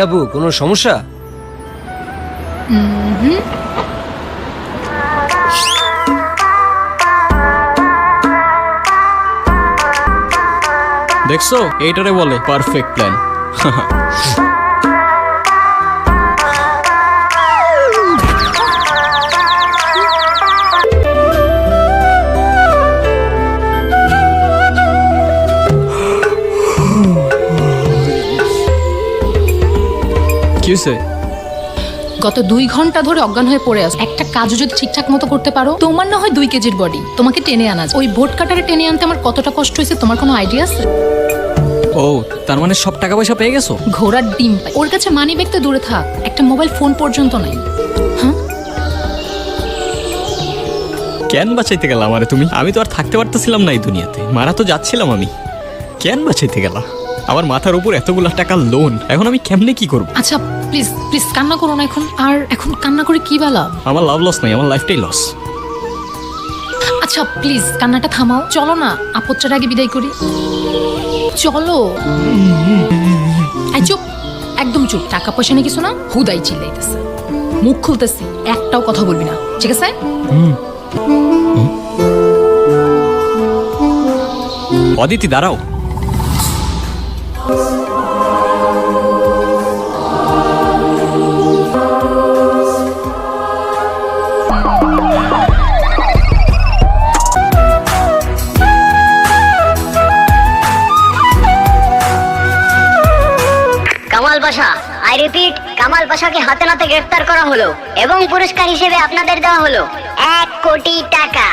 আপু কোনো সমস্যা? দেখছ? এইটারে বলে পারফেক্ট প্ল্যান। কি হয়েছে গত দুই ঘণ্টা ধরে অজ্ঞান হয়ে পড়ে আছো। একটা কাজও যদি ঠিকঠাক মতো করতে পারো তোমার না হয় দুই কেজির বডি তোমাকে টেনে আনা ওই ভোট কাটারে টেনে আনতে আমার কতটা কষ্ট হয়েছে তোমার কোনো আইডিয়া আছে? ও তার মানে সব টাকা পয়সা পেয়ে গেছো? ঘোড়ার ডিম পাই। ওর কাছে মানি ব্যাগ তো দূরে থাক একটা মোবাইল ফোন পর্যন্ত নাই। হ্যাঁ? কেন বাঁচাইতে গেলাম আমারে তুমি? আমি তো আর থাকতে পারতেছিলাম না এই দুনিয়াতে। মারা তো যাচ্ছিলাম আমি। কেন বাঁচাইতে গেলা? আমার মাথার উপর এতগুলো টাকা লোন এখন আমি কেমনে কি করব? আচ্ছা প্লিজ প্লিজ কান্না করো না এখন। আর এখন কান্না করে কি বালা? আমার লাভ লস নাই আমার লাইফটাই লস আচ্ছা প্লিজ কান্নাটা থামাও। চলো না আপত্রার আগে বিদায় করি। চলো। চুপ একদম চুপ। টাকা পয়সা নিয়ে কিছু না হুদাই চিল্লাইতেছে। মুখ খুলতেছি একটাও কথা বলবি না। ঠিক আছে? অদিতি দাঁড়াও। কামাল পাশা। আই রিপিট, কামাল পাশাকে হাতে নাতে গ্রেফতার করা হলো এবং পুরস্কার হিসেবে আপনাদের দেওয়া হলো। এক কোটি টাকা।